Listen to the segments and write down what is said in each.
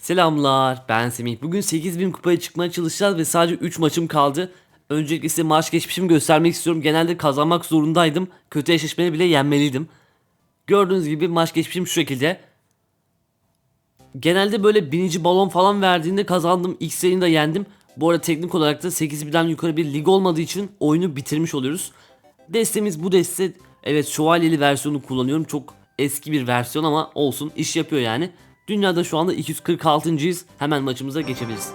Selamlar ben Semih. Bugün 8000 kupaya çıkmaya çalışacağız ve sadece 3 maçım kaldı. Öncelikle size maç geçmişimi göstermek istiyorum. Genelde kazanmak zorundaydım. Kötü eşleşmeleri bile yenmeliydim. Gördüğünüz gibi maç geçmişim şu şekilde. Genelde böyle binici balon falan verdiğinde kazandım. İlk serini de yendim. Bu arada teknik olarak da 8.000'den yukarı bir lig olmadığı için oyunu bitirmiş oluyoruz. Destemiz bu deste. Evet şövalyeli versiyonu kullanıyorum. Çok eski bir versiyon ama olsun iş yapıyor yani. Dünyada şu anda 246.yiz. Hemen maçımıza geçebiliriz.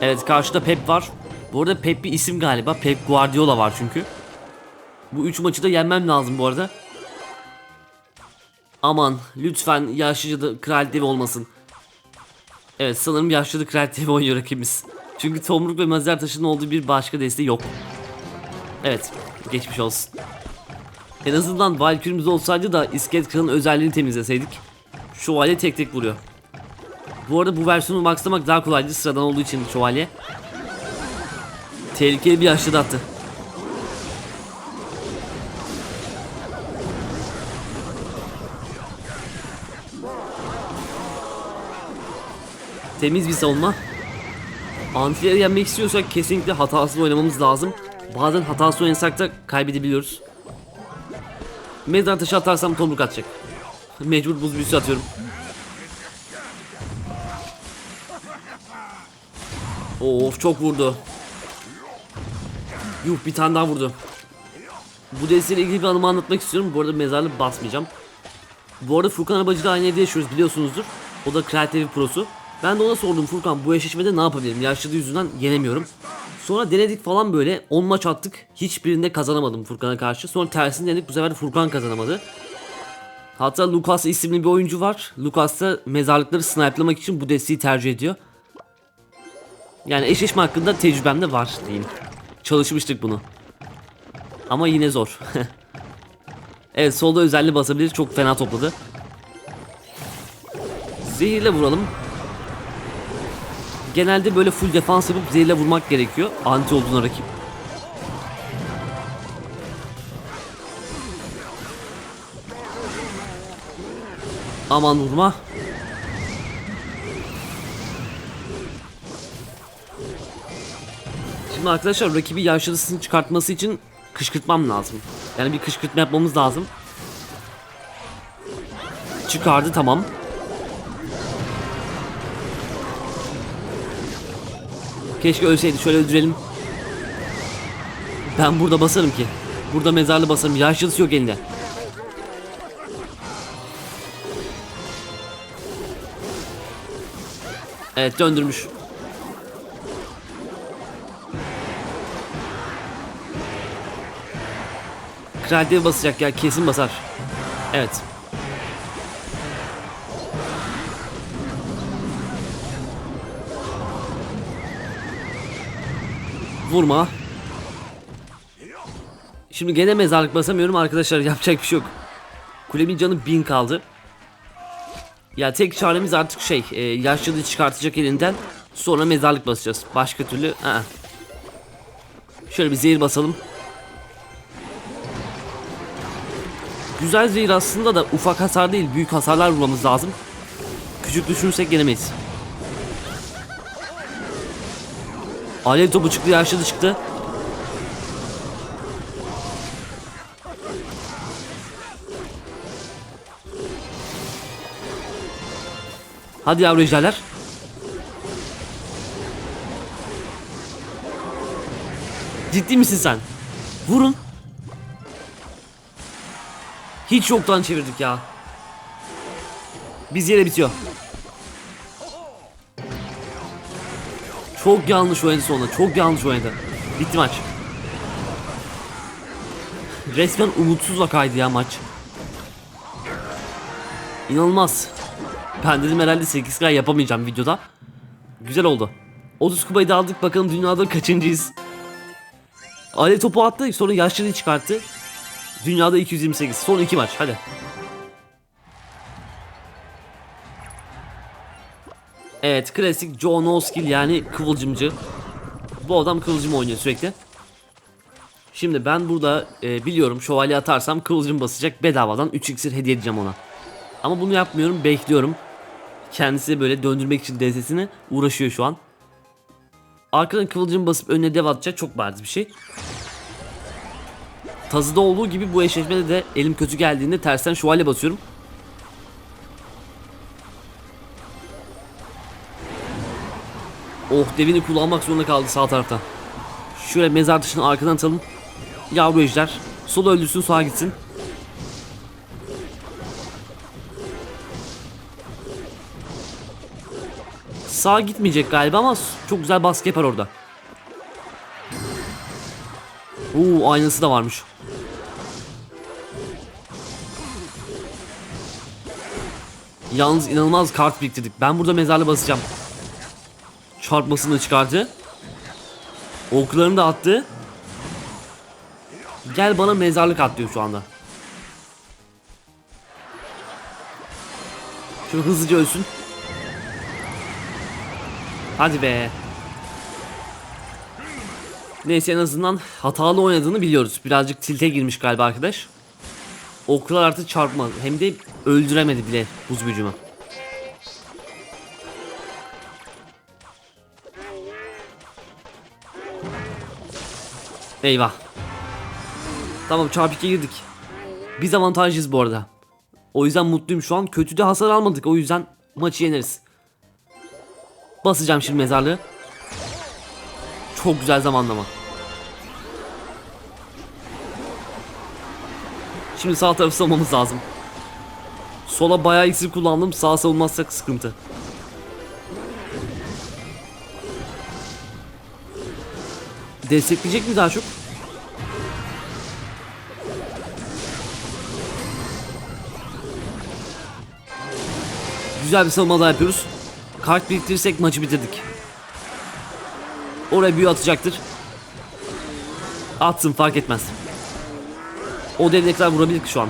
Evet karşıda Pep var. Bu arada Pep bir isim galiba. Pep Guardiola var çünkü. Bu 3 maçı da yenmem lazım bu arada. Aman lütfen yaşlıca da Kral Devi olmasın. Evet sanırım yaşlı da Kral Devi oynuyor rakibimiz. Çünkü tomruk ve mezar taşının olduğu bir başka deste yok. Evet geçmiş olsun. En azından Valkyrie'miz olsaydı da İskelet Kral'ın özelliğini temizleseydik. Şövalye tek tek vuruyor. Bu arada bu versiyonu maxlamak daha kolaydı sıradan olduğu için şövalye. Tehlikeli bir yaşlı attı. Temiz bir savunma. Antileri yenmek istiyorsak kesinlikle hatasız oynamamız lazım. Bazen hatasız oynasak da kaybedebiliyoruz. Mezar taşı atarsam tomruk atacak. Mecbur buz büyüsü atıyorum. Of çok vurdu. Yuh bir tane daha vurdu. Bu desteğiyle ilgili bir anımı anlatmak istiyorum. Bu arada mezarlığı basmayacağım. Bu arada Furkan Arabacı da aynı evde yaşıyoruz biliyorsunuzdur. O da Creative Pro'su. Ben de ona sordum Furkan bu eşleşmede ne yapabilirim? Yaşlılığı yüzünden yenemiyorum. Sonra denedik falan böyle 10 maç attık. Hiçbirinde kazanamadım Furkan'a karşı. Sonra tersini denedik bu sefer Furkan kazanamadı. Hatta Lucas isimli bir oyuncu var. Lucas da mezarlıkları snipe'lamak için bu desteği tercih ediyor. Yani eşleşme hakkında tecrübem de var diyeyim. Çalışmıştık bunu. Ama yine zor. evet solda özelliği basabilir. Çok fena topladı. Zehirle vuralım. Genelde böyle full defans yapıp zehirle vurmak gerekiyor. Anti olduğuna rakip. Aman vurma. Şimdi arkadaşlar rakibi yaşlısını çıkartması için kışkırtmam lazım. Yani bir kışkırtma yapmamız lazım. Çıkardı tamam. Keşke ölseydi şöyle öldürelim. Ben burada basarım ki. Burada mezarlı basarım. Yaşlısı yok elinde. Evet döndürmüş. Kraliçe basacak ya kesin basar. Evet. Vurma. Şimdi gene mezarlık basamıyorum arkadaşlar yapacak bir şey yok. Kulemin canı bin kaldı. Ya tek çaremiz artık şey e, yaşlılığı çıkartacak elinden sonra mezarlık basacağız. Başka türlü aa. Şöyle bir zehir basalım. Güzel zehir aslında da ufak hasar değil büyük hasarlar vurmamız lazım. Küçük düşünürsek yenemeyiz. Alev topu çıktı yaşlı çıktı. Hadi yavru ejderler. Ciddi misin sen? Vurun. Hiç yoktan çevirdik ya. Biz yere bitiyor. Çok yanlış oynadı sonra. Çok yanlış oynadı. Bitti maç. Resmen umutsuz vakaydı ya maç. İnanılmaz. Ben dedim herhalde 8K yapamayacağım videoda. Güzel oldu. 30 kupayı da aldık bakalım dünyada kaçıncıyız. Alev topu attı sonra yaşlılığı çıkarttı. Dünyada 228 son 2 maç hadi. Evet klasik Joe No Skill yani kıvılcımcı. Bu adam kıvılcım oynuyor sürekli. Şimdi ben burada e, biliyorum şövalye atarsam kıvılcım basacak bedavadan 3 iksir hediye edeceğim ona. Ama bunu yapmıyorum bekliyorum. Kendisi böyle döndürmek için DS'sini uğraşıyor şu an. Arkadan kıvılcım basıp önüne dev atacak çok bariz bir şey. Tazıda olduğu gibi bu eşleşmede de elim kötü geldiğinde tersten şövalye basıyorum. Oh devini kullanmak zorunda kaldı sağ tarafta. Şöyle mezar taşını arkadan atalım. Yavru ejder. Sola öldürsün sağa gitsin. Sağa gitmeyecek galiba ama çok güzel baskı yapar orada. Oo aynası da varmış. Yalnız inanılmaz kart biriktirdik. Ben burada mezarlı basacağım. Çarpmasını çıkardı. Oklarını da attı. Gel bana mezarlık at diyor şu anda. Şöyle hızlıca ölsün. Hadi be. Neyse en azından hatalı oynadığını biliyoruz. Birazcık tilte girmiş galiba arkadaş. Oklar artık çarpmaz. Hem de öldüremedi bile buz gücümü. Eyvah. Tamam çarpı 2'ye girdik. Biz avantajlıyız bu arada. O yüzden mutluyum şu an. Kötü de hasar almadık. O yüzden maçı yeneriz. Basacağım şimdi mezarlığı. Çok güzel zamanlama. Şimdi sağ tarafı savunmamız lazım. Sola bayağı iksir kullandım. Sağ savunmazsak sıkıntı. Destekleyecek mi daha çok? Güzel bir savunma daha yapıyoruz. Kart biriktirirsek maçı bitirdik. Oraya büyü atacaktır. Atsın fark etmez. O dev ne kadar vurabilir şu an.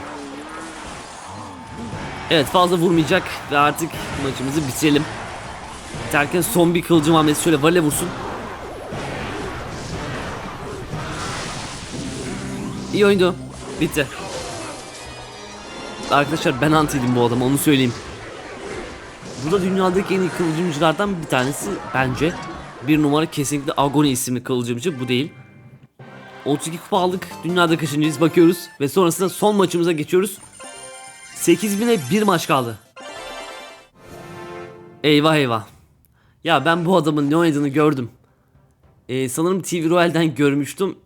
Evet fazla vurmayacak ve artık maçımızı bitirelim. Biterken son bir kılıcım hamlesi şöyle vale vursun. İyi oyundu. Bitti. Arkadaşlar ben antiydim bu adama onu söyleyeyim. Bu da dünyadaki en iyi kılıcımcılardan bir tanesi bence. Bir numara kesinlikle Agony isimli kılıcımcı bu değil. 32 kupa aldık. Dünyada kaçıncıyız bakıyoruz. Ve sonrasında son maçımıza geçiyoruz. 8000'e bir maç kaldı. Eyvah eyvah. Ya ben bu adamın ne oynadığını gördüm. Ee, sanırım TV Royale'den görmüştüm.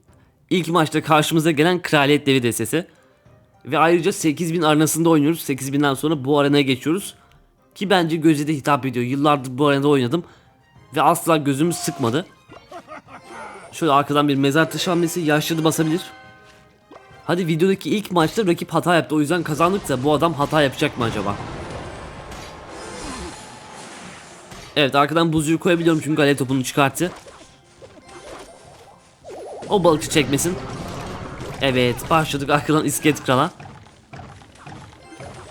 İlk maçta karşımıza gelen Kraliyet Devi destesi. Ve ayrıca 8000 arenasında oynuyoruz. 8000'den sonra bu arenaya geçiyoruz. Ki bence göze de hitap ediyor. Yıllardır bu arenada oynadım. Ve asla gözümü sıkmadı. Şöyle arkadan bir mezar taşı hamlesi yaşlı basabilir. Hadi videodaki ilk maçta rakip hata yaptı. O yüzden kazandık da bu adam hata yapacak mı acaba? Evet arkadan buzcuğu koyabiliyorum çünkü alev topunu çıkarttı. O balıkçı çekmesin. Evet başladık arkadan iskelet krala.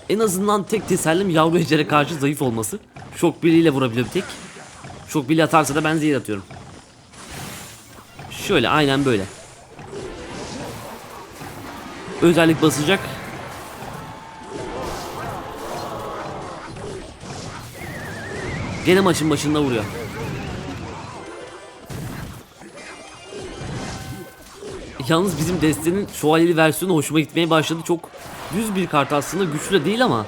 En azından tek tesellim yavru ejdere karşı zayıf olması. Şok biriyle vurabiliyor bir tek. Şok biri atarsa da ben zehir atıyorum. Şöyle aynen böyle. Özellik basacak. Gene maçın başında vuruyor. Yalnız bizim destenin şövalyeli versiyonu hoşuma gitmeye başladı. Çok düz bir kart aslında güçlü de değil ama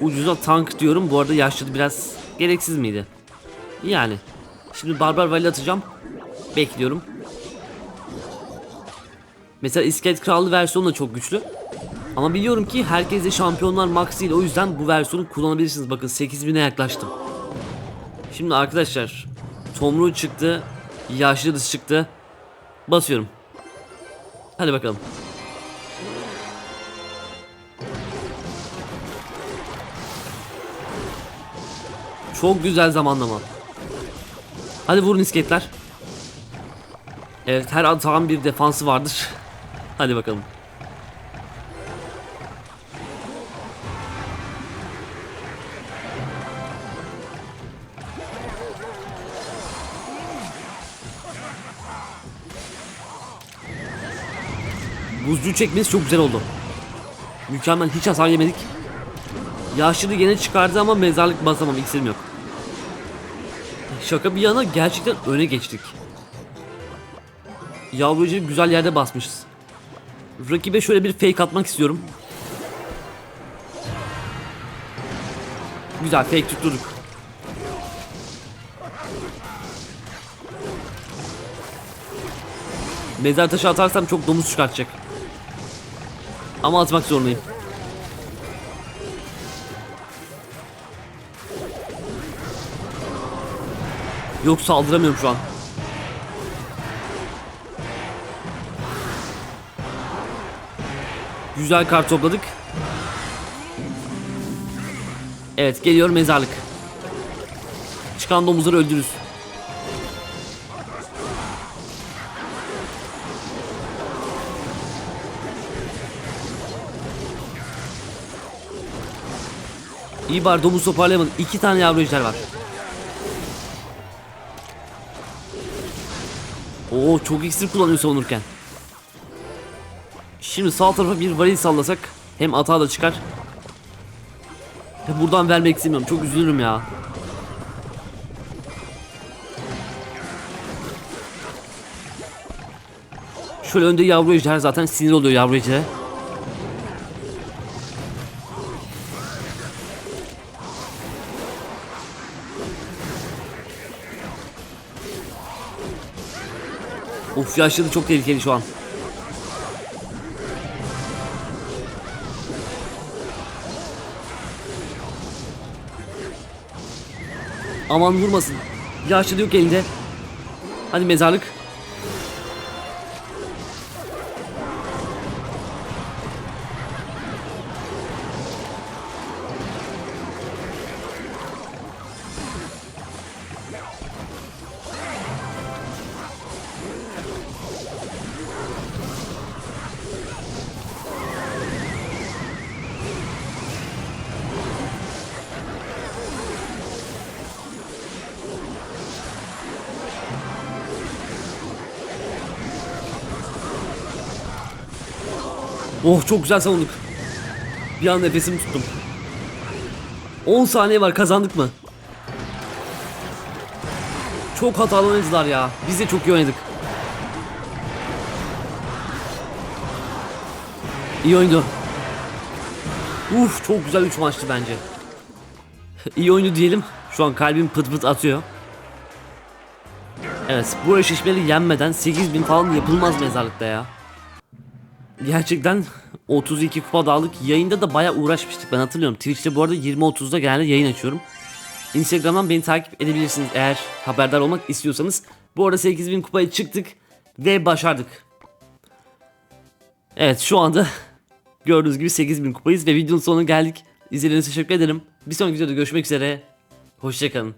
ucuza tank diyorum. Bu arada yaşlı biraz gereksiz miydi? Yani. Şimdi Barbar Valley atacağım. Bekliyorum. Mesela İskelet Krallı versiyonu da çok güçlü. Ama biliyorum ki herkes de şampiyonlar max değil. O yüzden bu versiyonu kullanabilirsiniz. Bakın 8000'e yaklaştım. Şimdi arkadaşlar. Tomruğu çıktı. Yaşlı çıktı. Basıyorum. Hadi bakalım. Çok güzel zamanlama. Hadi vurun isketler. Evet her atağın bir defansı vardır. Hadi bakalım. Buzcu çekmesi çok güzel oldu. Mükemmel hiç hasar yemedik. Yaşlı gene çıkardı ama mezarlık basamam iksirim yok. Şaka bir yana gerçekten öne geçtik. Yavrucu güzel yerde basmışız. Rakibe şöyle bir fake atmak istiyorum. Güzel fake tutturduk. Mezar taşı atarsam çok domuz çıkartacak. Ama atmak zorundayım. Yok saldıramıyorum şu an. Güzel kar topladık. Evet geliyor mezarlık. Çıkan domuzları öldürürüz. İyi bari domuz toparlayamadım. İki tane yavru ejder var. Oo çok iksir kullanıyor savunurken. Şimdi sağ tarafa bir varil sallasak hem atağa da çıkar. Buradan vermek istemiyorum. Çok üzülürüm ya. Şöyle önde yavru ejder zaten sinir oluyor yavru ejdere. Of yaşlı çok tehlikeli şu an. Aman vurmasın. Yaşlı yok elinde. Hadi mezarlık. Oh çok güzel savunduk. Bir an nefesimi tuttum. 10 saniye var kazandık mı? Çok hatalı oynadılar ya. Biz de çok iyi oynadık. İyi oyundu. Uf çok güzel 3 maçtı bence. iyi oyundu diyelim. Şu an kalbim pıt pıt atıyor. Evet bu eşleşmeleri yenmeden 8000 falan yapılmaz mezarlıkta ya. Gerçekten 32 kupa da aldık. Yayında da bayağı uğraşmıştık ben hatırlıyorum. Twitch'te bu arada 20.30'da genelde yayın açıyorum. Instagram'dan beni takip edebilirsiniz eğer haberdar olmak istiyorsanız. Bu arada 8000 kupaya çıktık ve başardık. Evet şu anda gördüğünüz gibi 8000 kupayız ve videonun sonuna geldik. İzlediğiniz için teşekkür ederim. Bir sonraki videoda görüşmek üzere. Hoşçakalın.